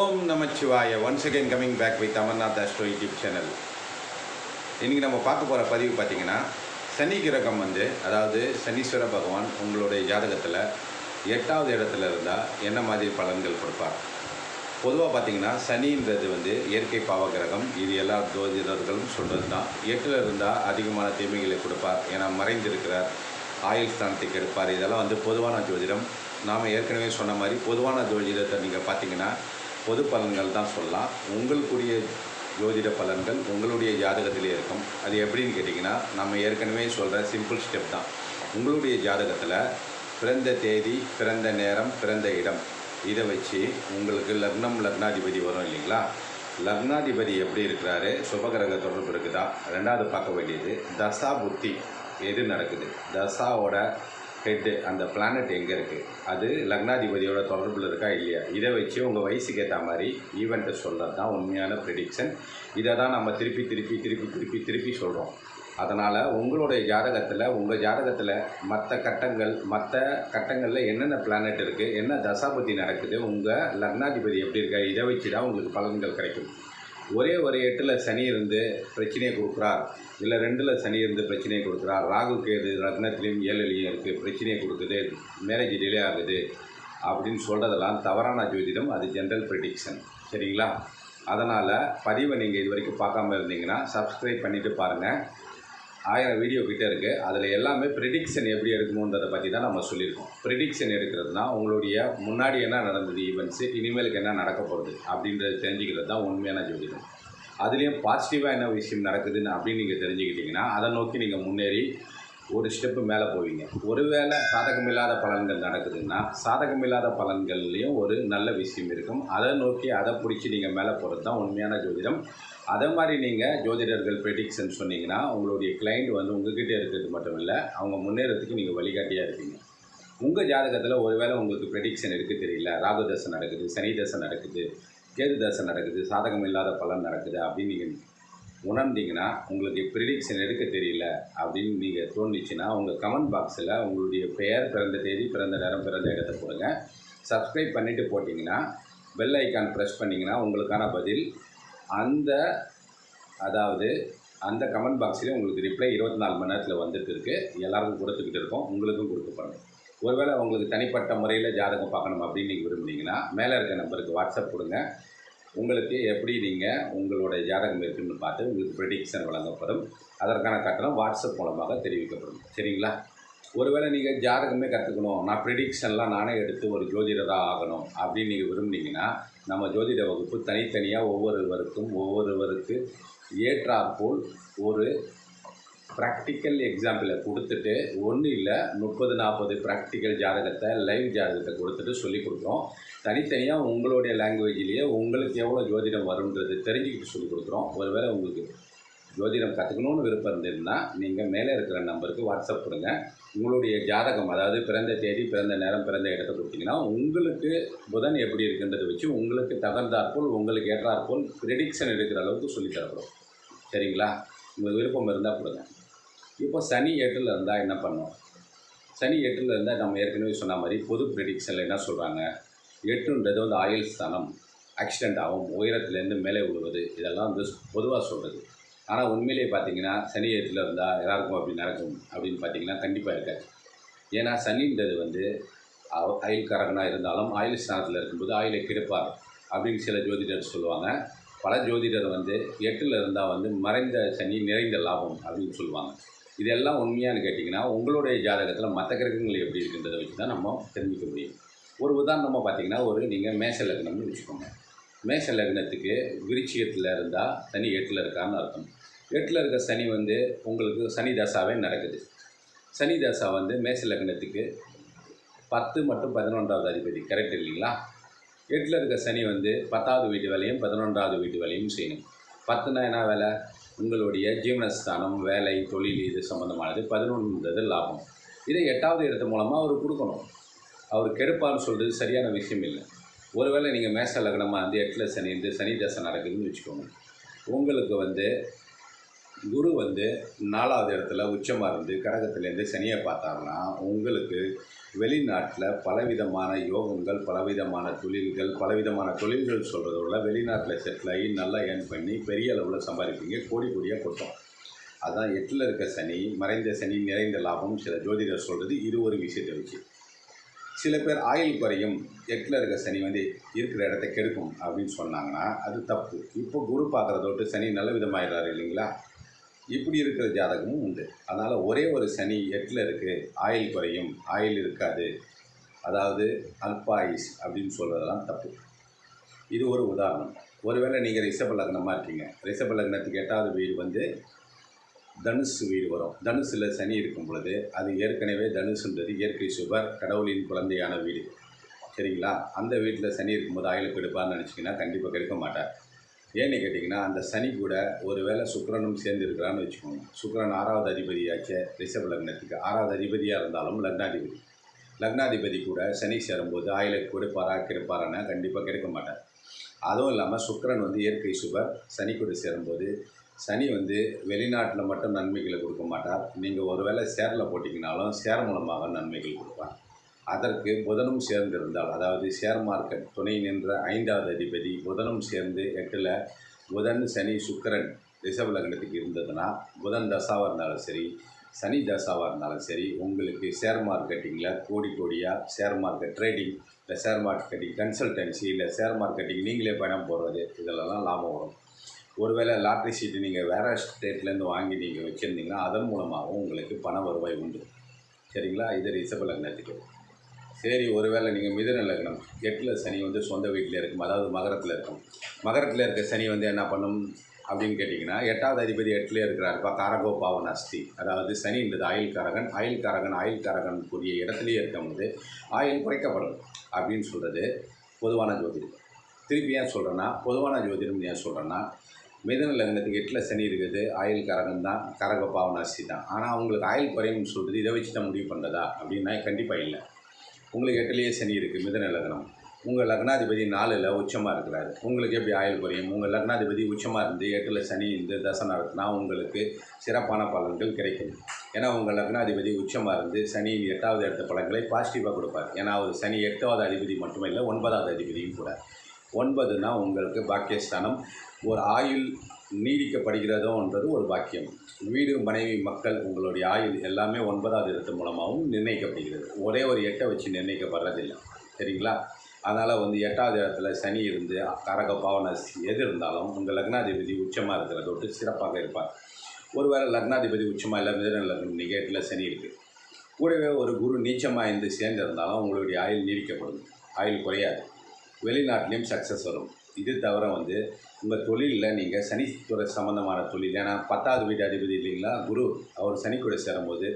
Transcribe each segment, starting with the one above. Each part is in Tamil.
Om Namachivaya. Once again coming back with Amarnath astro YouTube channel இன்றைக்கி நம்ம பார்க்க போகிற பதிவு பார்த்தீங்கன்னா சனி கிரகம் வந்து அதாவது சனீஸ்வர பகவான் உங்களுடைய ஜாதகத்தில் எட்டாவது இடத்துல இருந்தால் என்ன மாதிரி பலன்கள் கொடுப்பார்? பொதுவாக பார்த்தீங்கன்னா சனின்றது வந்து இயற்கை பாவ கிரகம். இது எல்லா ஜோதிடர்களும் சொல்கிறது தான் எட்டில் இருந்தால் அதிகமான தீமைகளை கொடுப்பார். ஏன்னா மறைந்திருக்கிறார். ஆயுள் ஸ்தானத்துக்கு எடுப்பார். இதெல்லாம் வந்து பொதுவான ஜோதிடம். நாம் ஏற்கனவே சொன்ன மாதிரி பொதுவான ஜோதிடத்தை நீங்கள் பார்த்தீங்கன்னா பொது பலன்கள் தான் சொல்லலாம். உங்களுக்குரிய ஜோதிட பலன்கள் உங்களுடைய ஜாதகத்திலே இருக்கும். அது எப்படின்னு கேட்டிங்கன்னா நம்ம ஏற்கனவே சொல்கிற சிம்பிள் ஸ்டெப் தான். உங்களுடைய ஜாதகத்தில் பிறந்த தேதி பிறந்த நேரம் பிறந்த இடம். இதை வச்சு உங்களுக்கு லக்னம் லக்னாதிபதி வரும் இல்லைங்களா? லக்னாதிபதி எப்படி இருக்கிறாரு? சுபகிரக தொடர்பு இருக்குதா? ரெண்டாவது பார்க்க வேண்டியது தசா புத்தி. எது நடக்குது? தசாவோட ஹெட்டு அந்த பிளானட் எங்கே இருக்குது அது லக்னாதிபதியோட தொடர்பில் இருக்கா இல்லையா? இதை வச்சு உங்கள் வயசுக்கு ஏற்ற மாதிரி ஈவெண்ட்டை சொல்கிறது தான் உண்மையான ப்ரிடிக்ஷன் இதை தான் நம்ம திருப்பி திருப்பி திருப்பி திருப்பி திருப்பி சொல்கிறோம் அதனால் உங்களுடைய ஜாதகத்தில் உங்கள் ஜாதகத்தில் மற்ற கட்டங்கள் மற்ற கட்டங்களில் என்னென்ன பிளானட் இருக்குது என்ன தசாபதி நடக்குது உங்கள் லக்னாதிபதி எப்படி இருக்கா இதை வச்சு தான் உங்களுக்கு பலன்கள் கிடைக்கும். ஒரே ஒரு எட்டில் சனி இருந்து பிரச்சனையை கொடுக்குறார். இல்லை ரெண்டில் சனி இருந்து பிரச்சனையை கொடுக்குறார். ராகு கேது ரத்னத்திலையும் ஏழுலையும் இருக்குது பிரச்சனையை கொடுக்குது. மேரேஜ் டிலே ஆகுது. அப்படின்னு சொல்கிறதெல்லாம் தவறான ஜோதிடம். அது ஜென்ரல் ப்ரிடிக்ஷன் சரிங்களா? அதனால் பதிவை நீங்கள் இது வரைக்கும் பார்க்காம இருந்தீங்கன்னா சப்ஸ்கிரைப் பண்ணிவிட்டு பாருங்கள் ஆயிரம் வீடியோ கிட்டே இருக்குது அதில் எல்லாமே ப்ரிடிக்ஷன் எப்படி எடுக்கணுன்றதை பற்றி தான் நம்ம சொல்லியிருக்கோம். ப்ரிடிக்ஷன் எடுக்கிறதுனா உங்களுடைய முன்னாடி என்ன நடந்தது ஈவெண்ட்ஸு இனிமேலுக்கு என்ன நடக்க போகிறது அப்படின்றத தெரிஞ்சுக்கிறது தான் உண்மையான ஜோதிடம். அதுலேயும் பாசிட்டிவாக என்ன விஷயம் நடக்குதுன்னு அப்படின்னு நீங்கள் தெரிஞ்சுக்கிட்டிங்கன்னா அதை நோக்கி நீங்கள் முன்னேறி ஒரு ஸ்டெப்பு மேலே போவீங்க. ஒருவேளை சாதகமில்லாத பலன்கள் நடக்குதுன்னா சாதகமில்லாத பலன்கள்லேயும் ஒரு நல்ல விஷயம் இருக்கும். அதை நோக்கி அதை பிடிச்சி நீங்கள் மேலே போகிறது தான் உண்மையான ஜோதிடம். அதே மாதிரி நீங்கள் ஜோதிடர்கள் ப்ரெடிக்ஷன் சொன்னீங்கன்னா உங்களுடைய கிளைண்ட் வந்து உங்ககிட்ட இருக்கிறது மட்டும் இல்லை அவங்க முன்னேறதுக்கு நீங்கள் வழிகாட்டியாக இருப்பீங்க. உங்கள் ஜாதகத்தில் ஒருவேளை உங்களுக்கு ப்ரெடிக்ஷன் எடுக்க தெரியல ராகு தசை நடக்குது சனி தசை நடக்குது கேது தசை நடக்குது சாதகம் இல்லாத பலன் நடக்குது அப்படின்னு நீங்கள் உணர்ந்தீங்கன்னா உங்களுக்கு ப்ரிடிக்ஷன் எடுக்க தெரியல அப்படின்னு நீங்கள் தோணுச்சுன்னா உங்கள் கமெண்ட் பாக்ஸில் உங்களுடைய பெயர் பிறந்த தேதி பிறந்த நேரம் பிறந்த இடத்த போடுங்க. சப்ஸ்கிரைப் பண்ணிவிட்டு போட்டிங்கன்னா பெல் ஐக்கான் ப்ரெஸ் பண்ணிங்கன்னா உங்களுக்கான பதில் அந்த அதாவது அந்த கமெண்ட் பாக்ஸ்லேயே உங்களுக்கு ரிப்ளை இருபத்தி நாலு மணி நேரத்தில் வந்துட்டு இருக்கு. எல்லாருக்கும் கொடுத்துக்கிட்டு இருக்கோம். உங்களுக்கும் கொடுக்கப்படுங்க ஒருவேளை உங்களுக்கு தனிப்பட்ட முறையில் ஜாதகம் பார்க்கணும் அப்படின்னு நீங்கள் விரும்புனீங்கன்னா மேலே இருக்க நம்பருக்கு வாட்ஸ்அப் கொடுங்க. உங்களுக்கு எப்படி நீங்கள் உங்களுடைய ஜாதகம் இருக்குன்னு பார்த்து உங்களுக்கு ப்ரெடிக்ஷன் வழங்கப்படும். அதற்கான கட்டணம் வாட்ஸ்அப் மூலமாக தெரிவிக்கப்படும். சரிங்களா? ஒருவேளை நீங்கள் ஜாதகமே கற்றுக்கணும் நான் ப்ரெடிக்ஷன்லாம் நானே எடுத்து ஒரு ஜோதிடராக ஆகணும் அப்படின்னு நீங்கள் விரும்புனீங்கன்னா நம்ம ஜோதிட வகுப்பு தனித்தனியாக ஒவ்வொருவருக்கும் ஒவ்வொருவருக்கு ஏற்றாற்போல் ஒரு ப்ராக்டிக்கல் எக்ஸாம்பிளை கொடுத்துட்டு ஒன்றும் இல்லை முப்பது நாற்பது ப்ராக்டிக்கல் ஜாதகத்தை லைவ் ஜாதகத்தை கொடுத்துட்டு சொல்லி கொடுக்குறோம். தனித்தனியாக உங்களுடைய லாங்குவேஜ்லேயே உங்களுக்கு எவ்வளோ ஜோதிடம் வரும்ன்றது தெரிஞ்சுக்கிட்டு சொல்லி கொடுக்குறோம். ஒருவேளை உங்களுக்கு ஜோதிடம் கற்றுக்கணும்னு விருப்பம் இருந்ததுன்னா நீங்கள் மேலே இருக்கிற நம்பருக்கு வாட்ஸ்அப் கொடுங்க. உங்களுடைய ஜாதகம் அதாவது பிறந்த தேதி பிறந்த நேரம் பிறந்த இடத்தை கொடுத்தீங்கன்னா உங்களுக்கு புதன் எப்படி இருக்குன்றதை வச்சு உங்களுக்கு தகுந்தாற்போல் உங்களுக்கு ஏற்றாற்போல் ப்ரிடிக்ஷன் எடுக்கிற அளவுக்கு சொல்லித்தரப்படும் சரிங்களா? உங்களுக்கு விருப்பம் இருந்தால் கொடுங்க. இப்போ சனி எட்டில் இருந்தால் என்ன பண்ணோம்? சனி எட்டில் இருந்தால் நம்ம ஏற்கனவே சொன்ன மாதிரி பொது ப்ரிடிக்ஷனில் என்ன சொல்கிறாங்க எட்டுன்றது வந்து ஆயுள் ஸ்தானம் ஆக்சிடெண்ட் ஆகும் உயரத்துலேருந்து மேலே விழுவது இதெல்லாம் வந்து பொதுவாக சொல்கிறது ஆனால் உண்மையிலேயே பார்த்தீங்கன்னா சனி இடத்துல இருந்தால் எல்லாருக்கும் அப்படி நடக்கும் அப்படின்னு பார்த்தீங்கன்னா கண்டிப்பாக இருக்காது. ஏன்னா சனின்றது வந்து அவ- ஆயுள்காரகனாக இருந்தாலும் ஆயுள் ஸ்தானத்தில் இருக்கும்போது ஆயில கெடுப்பார் அப்படின்னு சில ஜோதிடர் சொல்லுவாங்க. பல ஜோதிடர் வந்து எட்டில் இருந்தால் வந்து மறைந்த சனி நிறைந்த லாபம் அப்படின்னு சொல்லுவாங்க. இதெல்லாம் உண்மையானு கேட்டிங்கன்னா உங்களுடைய ஜாதகத்தில் மற்ற கிரகங்கள் எப்படி இருக்குன்றதை வச்சு தான் நம்ம தெரிஞ்சுக்க முடியும். ஒரு உதாரணமாக பார்த்தீங்கன்னா ஒரு நீங்கள் மேச லக்னம்னு வச்சுக்கோங்க. மேஷ லக்னத்துக்கு விருச்சிகத்தில் இருந்தால் சனி எட்டில் இருக்கான்னு அர்த்தம். எட்டில் இருக்க சனி வந்து உங்களுக்கு சனி தசாவே நடக்குது. சனி தசா வந்து மேஷ லக்னத்துக்கு பத்து மற்றும் பதினொன்றாவது அதிபதி கரெக்ட் இல்லைங்களா? எட்டில் இருக்க சனி வந்து பத்தாவது வீட்டு வேலையும் பதினொன்றாவது வீட்டு வேலையும் செய்யணும். பத்துனா என்ன வேலை? உங்களுடைய ஜீவனஸ்தானம் வேலை தொழில் இது சம்மந்தமானது பதினொன்றுன்றது லாபம். இதை எட்டாவது இடத்து மூலமாக அவர் கொடுக்கணும். அவர் கெடுப்பான்னு சொல்கிறது சரியான விஷயம் இல்லை. ஒருவேளை நீங்கள் மேச லக்னமாக வந்து எட்டில் சனி இருந்து சனி தசை நடக்குதுன்னு வச்சுக்கோங்க. உங்களுக்கு வந்து குரு வந்து நாலாவது இடத்துல உச்சமாக இருந்து கடகத்துலேருந்து சனியை பார்த்தாங்கன்னா உங்களுக்கு வெளிநாட்டில் பலவிதமான யோகங்கள் பலவிதமான தொழில்கள் பலவிதமான தொழில்கள் சொல்கிறத விட வெளிநாட்டில் செட்டில் ஆகி நல்லா ஏர்ன் பண்ணி பெரிய அளவில் சம்பாதிப்பீங்க. கோடி கோடியாக கொட்டும் அதுதான் எட்டில் இருக்க சனி மறைந்த சனி நிறைந்த லாபம் சில ஜோதிடர் சொல்கிறது இது ஒரு விஷயத்தை வச்சு. சில பேர் ஆயில் குறையும் எட்டில் இருக்க சனி வந்து இருக்கிற இடத்த கெடுக்கும் அப்படின்னு சொன்னாங்கன்னா அது தப்பு. இப்போ குரு பார்க்குறதோட்டு சனி நல்ல விதமாயிடுறாரு இல்லைங்களா? இப்படி இருக்கிற ஜாதகமும் உண்டு. அதனால் ஒரே ஒரு சனி எட்டில் இருக்குது ஆயில் குறையும் ஆயில் இருக்காது. அதாவது அல்பாயிஸ் அப்படின்னு சொல்கிறதெல்லாம் தப்பு. இது ஒரு உதாரணம். ஒருவேளை நீங்கள் ரிஷப லக்னமாக இருக்கீங்க. ரிஷப லக்னத்துக்கு எட்டாவது வீடு வந்து தனுசு வீடு வரும். தனுசில் சனி இருக்கும் பொழுது அது ஏற்கனவே தனுசுன்றது இயற்கை சுபர் கடவுளின் குழந்தையான வீடு. சரிங்களா? அந்த வீட்டில் சனி இருக்கும்போது ஆயிலுக்கு எடுப்பார்னு நினச்சிங்கன்னா கண்டிப்பாக கெடுக்க மாட்டார். ஏன்னு கேட்டிங்கன்னா அந்த சனி கூட ஒருவேளை சுக்கரனும் சேர்ந்து இருக்கிறான்னு வச்சுக்கோங்க. சுக்கரன் ஆறாவது அதிபதியாச்சே ரிஷப லக்னத்துக்கு. ஆறாவது அதிபதியாக இருந்தாலும் லக்னாதிபதி. லக்னாதிபதி கூட சனி சேரும்போது ஆயிலுக்கு கொடுப்பாரா கெடுப்பாரான்னா கண்டிப்பாக கெடுக்க மாட்டார். அதுவும் இல்லாமல் சுக்கரன் வந்து இயற்கை சுபர் சனி கூட சேரும்போது சனி வந்து வெளிநாட்டில் மட்டும் நன்மைகளை கொடுக்க மாட்டார். நீங்கள் ஒருவேளை ஷேரில் போட்டிங்கனாலும் ஷேர் மூலமாக நன்மைகள் கொடுப்பார். அதற்கு புதனும் சேர்ந்திருந்தால் அதாவது ஷேர் மார்க்கெட் துணை நின்ற ஐந்தாவது அதிபதி புதனும் சேர்ந்து எட்டில் புதன் சனி சுக்கரன் ரிஷப லக்னத்துக்கு இருந்ததுன்னா புதன் தசாவாக இருந்தாலும் சரி சனி தசாவாக இருந்தாலும் சரி உங்களுக்கு ஷேர் மார்க்கெட்டிங்கில் கோடி கோடியாக ஷேர் மார்க்கெட் ட்ரேடிங் இல்லை ஷேர் மார்க்கெட்டிங் கன்சல்டன்சி இல்லை ஷேர் மார்க்கெட்டிங் நீங்களே பணம் போடுறது இதிலெல்லாம் லாபம் வரும். ஒருவேளை லாட்ரி சீட்டு நீங்கள் வேறு ஸ்டேட்லேருந்து வாங்கி நீங்கள் வச்சுருந்தீங்கன்னா அதன் மூலமாகவும் உங்களுக்கு பண வருவாய் உண்டு. சரிங்களா? இது ரிஷப லக்னத்துக்கு சரி ஒருவேளை நீங்கள் மிதுன லக்னம். எட்டில் சனி வந்து சொந்த வீட்டில் இருக்கும். அதாவது மகரத்தில் இருக்கும். மகரத்தில் இருக்க சனி வந்து என்ன பண்ணும் அப்படின்னு கேட்டிங்கன்னா எட்டாவது அதிபதி எட்டில் இருக்கிறாருப்பா காரகோ பாவன் அஸ்தி அதாவது சனின்றது ஆயில் காரகன் ஆயில் காரகன் ஆயில் காரகன் கூடிய இடத்துலையே இருக்கும்போது ஆயில் குறைக்கப்படும் அப்படின்னு சொல்கிறது பொதுவான ஜோதிடம். திருப்பி ஏன் சொல்கிறேன்னா பொதுவான ஜோதிடம் ஏன் சொல்கிறேன்னா மிதன லக்னத்துக்கு எட்டில் சனி இருக்குது. ஆயில் கரகம் தான் கரக பாவனாசி தான். ஆனால் அவங்களுக்கு ஆயில் குறையும்னு சொல்கிறது இதை வச்சு தான் முடிவு பண்ணுறதா அப்படின்னா கண்டிப்பாக இல்லை. உங்களுக்கு எட்டுலேயே சனி இருக்குது மிதன லக்னம். உங்கள் லக்னாதிபதி நாலில் உச்சமாக இருக்கிறாரு. உங்களுக்கு எப்படி ஆயுள் குறையும்? உங்கள் லக்னாதிபதி உச்சமாக இருந்து எட்டில் சனி இந்த தசை நடத்தினா உங்களுக்கு சிறப்பான பலன்கள் கிடைக்கும். ஏன்னா உங்கள் லக்னாதிபதி உச்சமாக இருந்து சனி எட்டாவது எடுத்த பலன்களை பாசிட்டிவாக கொடுப்பார். ஏன்னா அவர் சனி எட்டாவது அதிபதி மட்டுமே இல்லை ஒன்பதாவது அதிபதியும் கூட. ஒன்பதுனா உங்களுக்கு பாக்கியஸ்தானம். ஒரு ஆயுள் நீடிக்கப்படுகிறதோன்றது ஒரு பாக்கியம். வீடு மனைவி மக்கள் உங்களுடைய ஆயுள் எல்லாமே ஒன்பதாவது இடத்து மூலமாகவும் நிர்ணயிக்கப்படுகிறது. ஒரே ஒரு எட்டை வச்சு நிர்ணயிக்கப்படுறதில்லை. சரிங்களா? அதனால் வந்து எட்டாவது இடத்துல சனி இருந்து கரக பாவன எது இருந்தாலும் உங்கள் லக்னாதிபதி உச்சமாக இருக்கிறத விட்டு சிறப்பாக இருப்பார். ஒருவேளை லக்னாதிபதி உச்சமாக இல்லை மிதன லக்னம் நீங்கள் எட்டில் சனி இருக்குது கூடவே ஒரு குரு நீச்சமாக இருந்து சேர்ந்திருந்தாலும் உங்களுடைய ஆயுள் நீடிக்கப்படும். ஆயுள் குறையாது. வெளிநாட்டிலையும் சக்ஸஸ் வரும். இது தவிர வந்து உங்கள் தொழிலில் நீங்கள் சனித்துறை சம்மந்தமான தொழில் ஏன்னா பத்தாவது வீட்டு அதிபதி இல்லைங்களா? குரு அவர் சனி சேரும்போது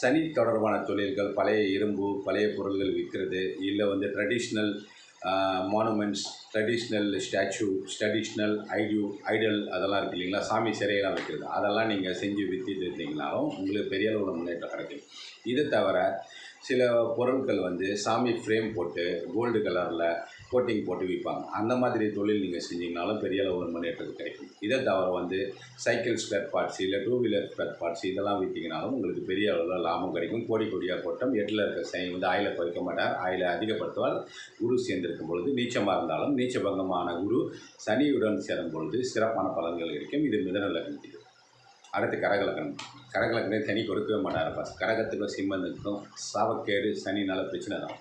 சனி தொடர்பான தொழில்கள் பழைய இரும்பு பழைய பொருள்கள் விற்கிறது இல்லை வந்து traditional monuments traditional statue traditional ஐடியூ idol அதெல்லாம் இருக்குது இல்லைங்களா? சாமி சிறையெல்லாம் விற்கிறது அதெல்லாம் நீங்கள் செஞ்சு விற்றுட்டு இருந்தீங்கனாலும் உங்களுக்கு பெரிய அளவில் முன்னேற்றம் கிடைக்கும். இது தவிர சில பொருட்கள் வந்து சாமி ஃப்ரேம் போட்டு கோல்டு கலரில் கோட்டிங் போட்டு விற்பாங்க. அந்த மாதிரி தொழில் நீங்கள் செஞ்சீங்கனாலும் பெரிய அளவில் முன்னேற்றம் கிடைக்கும். இதை தவிர வந்து சைக்கிள் ஸ்பேர் பார்ட்ஸ் இல்லை டூ வீலர் ஸ்பேர் பார்ட்ஸ் இதெல்லாம் விற்றீங்கனாலும் உங்களுக்கு பெரிய அளவில் லாபம் கிடைக்கும். கோடி கோடியாக கொட்டம். எட்டில் இருக்க சனி வந்து ஆயிலை குறைக்க மாட்டார். ஆயிலை அதிகப்படுத்துவார். குரு சேர்ந்திருக்கும் பொழுது நீச்சமாக இருந்தாலும் நீச்சபங்கமான குரு சனியுடன் சேரும் பொழுது சிறப்பான பலன்கள் கிடைக்கும். இது மிதன லக்னத்துக்கு அடுத்து கரகலக்கணம் கரகலக்கணம் சனி கொடுக்கவே மாட்டாருப்பா கரகத்துக்கும் சிம்மந்துக்கும் சாவக்கேடு சனினால பிரச்சனை தான்.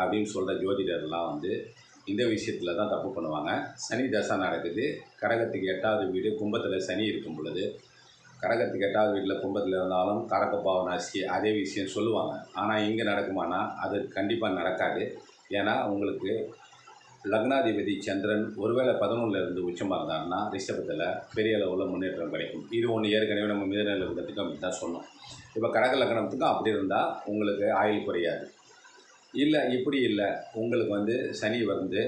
அப்படின்னு சொல்கிற ஜோதிடர்லாம் வந்து இந்த விஷயத்தில் தான் தப்பு பண்ணுவாங்க. சனி தசை நடக்குது. கடகத்துக்கு எட்டாவது வீடு கும்பத்தில் சனி இருக்கும் பொழுது கடகத்துக்கு எட்டாவது வீட்டில் கும்பத்தில் இருந்தாலும் கரக பாவனாசி அதே விஷயம் சொல்லுவாங்க. ஆனால் இங்கே நடக்குமானா அது கண்டிப்பாக நடக்காது. ஏன்னா உங்களுக்கு லக்னாதிபதி சந்திரன் ஒருவேளை பதினொன்றில் இருந்து உச்சமாக இருந்தாருன்னா ரிஷபத்தில் பெரிய அளவில் முன்னேற்றம் கிடைக்கும். இது ஒன்று ஏற்கனவே நம்ம மிதன லக்னத்துக்கு அப்படி தான் சொன்னோம். இப்போ கடக லக்னத்துக்கும் அப்படி இருந்தால் உங்களுக்கு ஆயுள் குறையாது. இல்லை இப்படி இல்லை. உங்களுக்கு வந்து சனி வந்து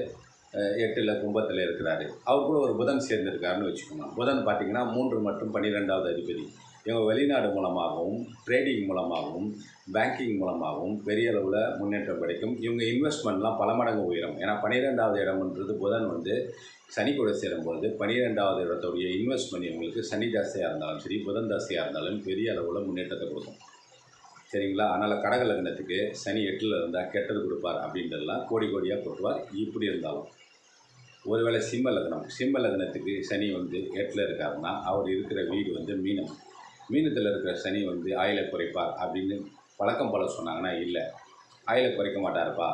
எட்டில் கும்பத்தில் இருக்கிறாரு. அவர் கூட ஒரு புதன் சேர்ந்துருக்காருன்னு வச்சுக்கோங்க. புதன் பார்த்தீங்கன்னா மூன்று மற்றும் பன்னிரெண்டாவது அதிபதி. இவங்க வெளிநாடு மூலமாகவும் ட்ரேடிங் மூலமாகவும் பேங்கிங் மூலமாகவும் பெரிய அளவில் முன்னேற்றம் கிடைக்கும். இவங்க இன்வெஸ்ட்மெண்ட்லாம் பல மடங்கு உயரும். ஏன்னா பன்னிரெண்டாவது இடம்ன்றது புதன் வந்து சனி கூட சேரும்பொழுது பன்னிரெண்டாவது இடத்துடைய இன்வெஸ்ட்மெண்ட் இவங்களுக்கு சனி தாசையாக இருந்தாலும் சரி புதன் தாசையாக இருந்தாலும் பெரிய அளவில் முன்னேற்றத்தை கொடுக்கும். சரிங்களா? அதனால் கடக லக்னத்துக்கு சனி எட்டில் இருந்தால் கெட்டது கொடுப்பார் அப்படின்றதெல்லாம் கோடி கோடியாக கொட்டுவார் இப்படி இருந்தாலும் ஒருவேளை சிம்ம லக்னம் சிம்ம லக்னத்துக்கு சனி வந்து எட்டில் இருக்காருன்னா அவர் இருக்கிற வீடு வந்து மீனம். மீனத்தில் இருக்கிற சனி வந்து ஆயிலை குறைப்பார் அப்படின்னு பழக்கம் போல சொன்னாங்கன்னா இல்லை. ஆயிலை குறைக்க மாட்டார்ப்பா.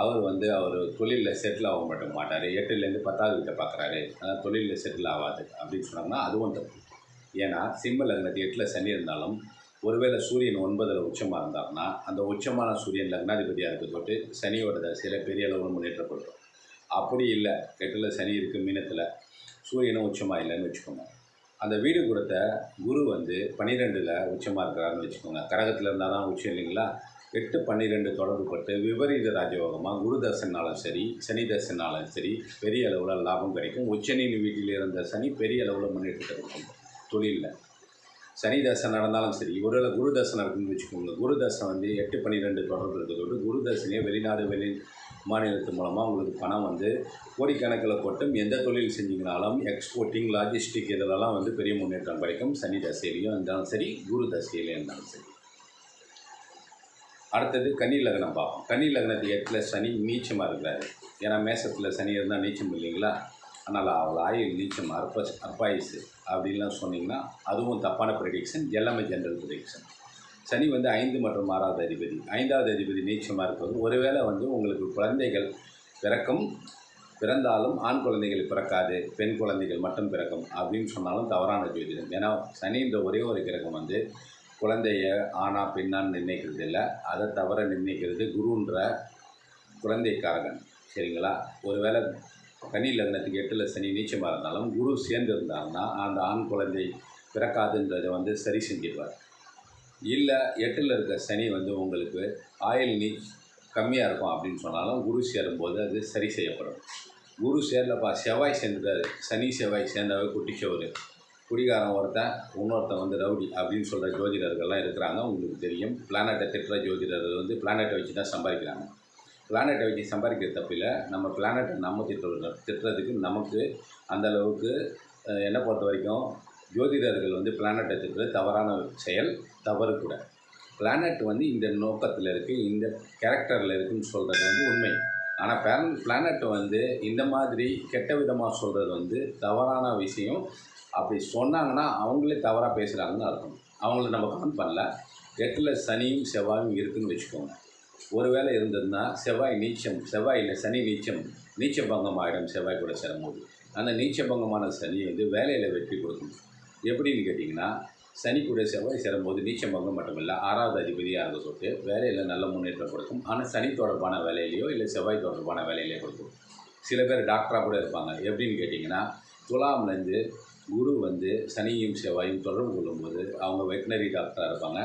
அவர் வந்து அவர் தொழிலில் செட்டில் ஆக மட்டும் மாட்டார். எட்டுலேருந்து பத்தாவது வீட்டை பார்க்குறாரு ஆனால் தொழிலில் செட்டில் ஆகாது அப்படின்னு சொன்னாங்கன்னா அதுவும் தப்பு. ஏன்னா சிம்ம லக்னத்து எட்டில் சனி இருந்தாலும் ஒருவேளை சூரியன் ஒன்பதில் உச்சமாக இருந்தாருன்னா அந்த உச்சமான சூரியன் லக்னாதிபதியாக இருக்க தொட்டு சனியோட தசையில் பெரிய அளவில் முன்னேற்றப்படுத்தும் அப்படி இல்லை. கெட்டில் சனி இருக்குது மீனத்தில். சூரியனும் உச்சமாக இல்லைன்னு வச்சுக்கோங்க. அந்த வீடு கொடுத்த குரு வந்து பன்னிரெண்டில் உச்சமாக இருக்கிறாருன்னு வச்சுக்கோங்க. கரகத்தில் இருந்தால் தான் உச்சம் இல்லைங்களா? எட்டு பன்னிரெண்டு தொடர்பு பட்டு விபரீத ராஜயோகமாக குரு தசனாலும் சரி சனி தசனாலும் சரி பெரிய அளவில் லாபம் கிடைக்கும். உச்சனின் வீட்டில் இருந்த சனி பெரிய அளவில் முன்னேற்றத்தை கொடுக்கும். தொழிலில். சனி தசை நடந்தாலும் சரி ஒருவேளை குரு தசை நடக்குன்னு வச்சுக்கோங்க குரு தசை வந்து எட்டு பன்னிரெண்டு தொடர்பு இருக்கிறதோடு குரு தசனையே வெளிநாடு வெளி மாநிலத்து மூலமாக உங்களுக்கு பணம் வந்து கோடிக்கணக்கில் கொட்டும். எந்த தொழில் செஞ்சீங்கனாலும் எக்ஸ்போர்ட்டிங் லாஜிஸ்டிக் இதிலெல்லாம் வந்து பெரிய முன்னேற்றம் கிடைக்கும். சனி தசையிலையும் இருந்தாலும் சரி குரு தசையிலையும் இருந்தாலும் சரி. அடுத்தது கன்னி லக்னம் பார்ப்போம். கன்னி லக்னத்து எட்டில் சனி நீச்சமாக இருக்கிறாரு. ஏன்னா மேசத்தில் சனி இருந்தால் நீச்சம் இல்லைங்களா? ஆனால் அவள் ஆயுள் நீச்சம் அற்ப அற்பாயுசு அப்படின்லாம் சொன்னீங்கன்னா அதுவும் தப்பான ப்ரெடிக்ஷன் எல்லாமே ஜென்ரல் ப்ரெடிக்ஷன் சனி வந்து ஐந்து மற்றும் ஆறாவது அதிபதி. ஐந்தாவது அதிபதி நீச்சமாக இருப்பது ஒருவேளை வந்து உங்களுக்கு குழந்தைகள் பிறக்கும் பிறந்தாலும் ஆண் குழந்தைகள் பிறக்காது பெண் குழந்தைகள் மட்டும் பிறக்கும் அப்படின்னு சொன்னாலும் தவறான ஜோதிடம். ஏன்னா சனின்ற ஒரே ஒரு கிரகம் வந்து குழந்தைய ஆணா பெண்ணான்னு நிர்ணயிக்கிறது இல்லை. அதை தவிர நிர்ணயிக்கிறது குருன்ற குழந்தைக்காரகன். சரிங்களா? ஒருவேளை கன்னி லக்னத்துக்கு எட்டில் சனி நீச்சமாக இருந்தாலும் குரு சேர்ந்து இருந்தாங்கன்னா அந்த ஆண் குழந்தை பிறக்காதுன்றதை வந்து சரி செஞ்சிடுவார் இல்லை எட்டில் இருக்க சனி வந்து உங்களுக்கு ஆயில் நீ கம்மியாக இருக்கும் அப்படின்னு சொன்னாலும் குரு சேரும்போது அது சரி செய்யப்படும். குரு சேரலப்பா செவ்வாய் சேர்ந்துட்டாரு. சனி செவ்வாய் சேர்ந்தவை குட்டிச்சோறு குடிகாரன் ஒருத்தன் இன்னொருத்தன் வந்து ரவுடி அப்படின்னு சொல்கிற ஜோதிடர்கள்லாம் இருக்கிறாங்க. உங்களுக்கு தெரியும் பிளானட்டை திட்டுற ஜோதிடர்கள் வந்து பிளானட்டை வச்சு தான் சம்பாதிக்கிறாங்க. பிளானட்டை வச்சு சம்பாதிக்கிற தப்பில் நம்ம பிளானட்டை நம்ம திட்டுறோம் திட்டுறதுக்கு நமக்கு அந்த அளவுக்கு என்னை பொறுத்த வரைக்கும் ஜோதிடர்கள் வந்து பிளானட்டை திட்டுறது தவறான செயல் தவறு கூட. பிளானட் வந்து இந்த நோக்கத்தில் இருக்குது இந்த கேரக்டரில் இருக்குன்னு சொல்கிறது வந்து உண்மை. ஆனால் பிளான் பிளானட் வந்து இந்த மாதிரி கெட்ட விதமாக சொல்கிறது வந்து தவறான விஷயம். அப்படி சொன்னாங்கன்னா அவங்களே தவறாக பேசுகிறாங்கன்னு அர்த்தம். அவங்கள நம்ம கமெண்ட் பண்ணல. எட்டில் சனியும் செவ்வாயும் இருக்குன்னு வச்சுக்கோங்க. ஒருவேளை இருந்ததுன்னா செவ்வாய் நீச்சம் செவ்வாய் இல்லை சனி நீச்சம் நீச்ச பங்கம் ஆகிடும் செவ்வாய் கூட சேரும்போது. அந்த நீச்ச பங்கமான சனி வந்து வேலையில் வெற்றி கொடுக்கும். எப்படின்னு கேட்டிங்கன்னா சனி கூட செவ்வாய் சேரும்போது நீச்ச பங்கம் மட்டுமில்லை ஆறாவது அதிபதியாக இருந்த சொல்லிட்டு வேலையில் நல்ல முன்னேற்றம் கொடுக்கும். ஆனால் சனி தொடர்பான வேலையிலையோ இல்லை செவ்வாய் தொடர்பான வேலையிலையோ கொடுக்கும். சில பேர் டாக்டராக கூட இருப்பாங்க. எப்படின்னு கேட்டிங்கன்னா துலாம்லேருந்து குரு வந்து சனியும் செவ்வாயும் தொடர்பு கொள்ளும்போது அவங்க வெட்டினரி டாக்டராக இருப்பாங்க.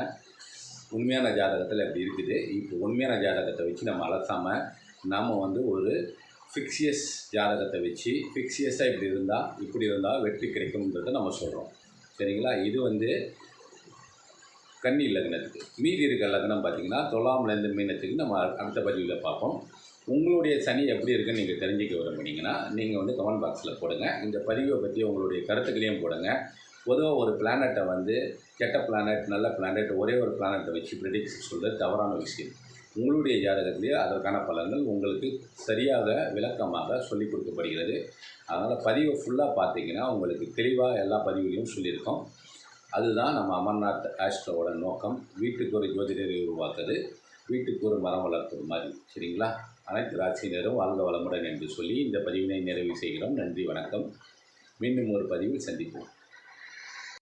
உண்மையான ஜாதகத்தில் இப்படி இருக்குது. இப்போ உண்மையான ஜாதகத்தை வச்சு நம்ம அலசாமல் நாம் வந்து ஒரு ஃபிக்ஸியஸ் ஜாதகத்தை வச்சு ஃபிக்ஸியஸாக இப்படி இருந்தால் இப்படி இருந்தால் வெற்றி கிடைக்கும்ன்றதை நம்ம சொல்கிறோம் சரிங்களா? இது வந்து கன்னி லக்னத்துக்கு. மீதி இருக்க லக்னம் பார்த்தீங்கன்னா தொழாம்லேருந்து மீனத்துக்கு நம்ம அடுத்த பதிவில் பார்ப்போம். உங்களுடைய சனி எப்படி இருக்குன்னு நீங்கள் தெரிஞ்சுக்க விரும்புனீங்கன்னா நீங்கள் வந்து கமெண்ட் பாக்ஸில் போடுங்க. இந்த பதிவை பற்றி உங்களுடைய கருத்துக்களையும் போடுங்க. பொதுவாக ஒரு பிளானட்டை வந்து கெட்ட பிளானட் நல்ல பிளானட் ஒரே ஒரு பிளானட்டை வச்சு ப்ரிடிக்ஷன் சொல்கிறது தவறான விஷயம். உங்களுடைய ஜாதகத்திலேயே அதற்கான பலன்கள் உங்களுக்கு சரியாக விளக்கமாக சொல்லிக் கொடுக்கப்படுகிறது. அதனால் பதிவை ஃபுல்லாக பார்த்தீங்கன்னா உங்களுக்கு தெளிவாக எல்லா பதிவுகளையும் சொல்லியிருக்கோம். அதுதான் நம்ம அமர்நாத் ஆஸ்ட்ரோவோட நோக்கம். வீட்டுக்கு ஒரு ஜோதிடரை உருவாக்குது வீட்டுக்கு ஒரு மரம் வளர்ப்பது மாதிரி. சரிங்களா? அனைத்து ராசியினரும் வாழ்க வளமுடன் என்று சொல்லி இந்த பதிவினை நிறைவு செய்கிறோம். நன்றி வணக்கம். மீண்டும் ஒரு பதிவில் சந்திப்போம்.